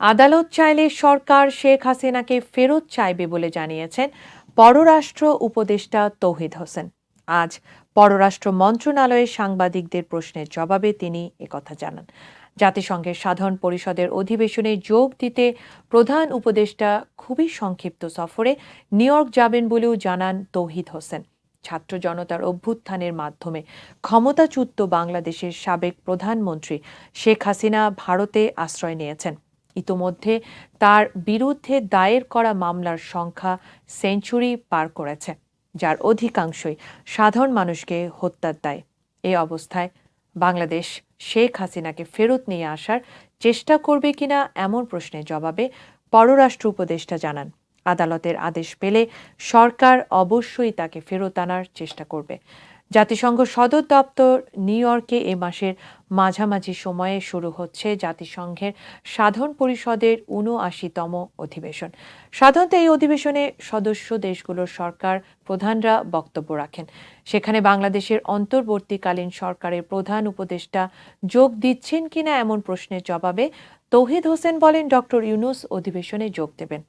আদালত চাইলে সরকার শেখ হাসিনাকে ফেরত চাইবে বলে জানিয়েছেন পররাষ্ট্র উপদেষ্টা তৌহিদ হোসেন। আজ পররাষ্ট্র মন্ত্রণালয়ে সাংবাদিকদের প্রশ্নের জবাবে তিনি একথা জানান। জাতিসংঘের সাধারণ পরিষদের অধিবেশনে যোগ দিতে প্রধান উপদেষ্টা খুবই সংক্ষিপ্ত সফরে নিউ ইয়র্ক যাবেন বলেও জানান তৌহিদ হোসেন। ছাত্র জনতার অভ্যুত্থানের মাধ্যমে ক্ষমতাচ্যুত বাংলাদেশের সাবেক প্রধানমন্ত্রী শেখ হাসিনা ভারতে আশ্রয় নিয়েছেন। ইতোমধ্যে তার বিরুদ্ধে দায়ের করা মামলার সংখ্যা সেঞ্চুরি পার করেছে, যার অধিকাংশই সাধারণ মানুষকে হত্যার দায়। এই অবস্থায় বাংলাদেশ শেখ হাসিনাকে ফেরত নিয়ে আসার চেষ্টা করবে কিনা এমন প্রশ্নের জবাবে পররাষ্ট্র উপদেষ্টা জানান। আদালতের আদেশ পেলে সরকার অবশ্যই তাকে ফেরত আনার চেষ্টা করবে। জাতিসংঘ সদর দপ্তর নিউ ইয়র্কে এ মাসের মাঝামাঝি সময়ে শুরু হচ্ছে জাতিসংঘের সাধারণ পরিষদের উনআশিতম অধিবেশন। সাধারণত এই অধিবেশনে সদস্য দেশগুলোর সরকার প্রধানরা বক্তব্য রাখেন। সেখানে বাংলাদেশের অন্তর্বর্তীকালীন সরকারের প্রধান উপদেষ্টা যোগ দিচ্ছেন কিনা এমন প্রশ্নের জবাবে তৌহিদ হোসেন বলেন, ডক্টর ইউনুস অধিবেশনে যোগ দেবেন।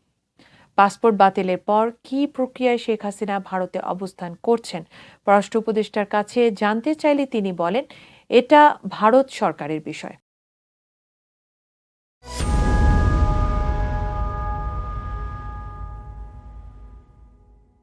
পাসপোর্ট বাতিলের পর কি প্রক্রিয়ায় শেখ হাসিনা ভারতে অবস্থান করছেন? পররাষ্ট্র উপদেষ্টার কাছে জানতে চাইলে তিনি বলেন, এটা ভারত সরকারের বিষয়।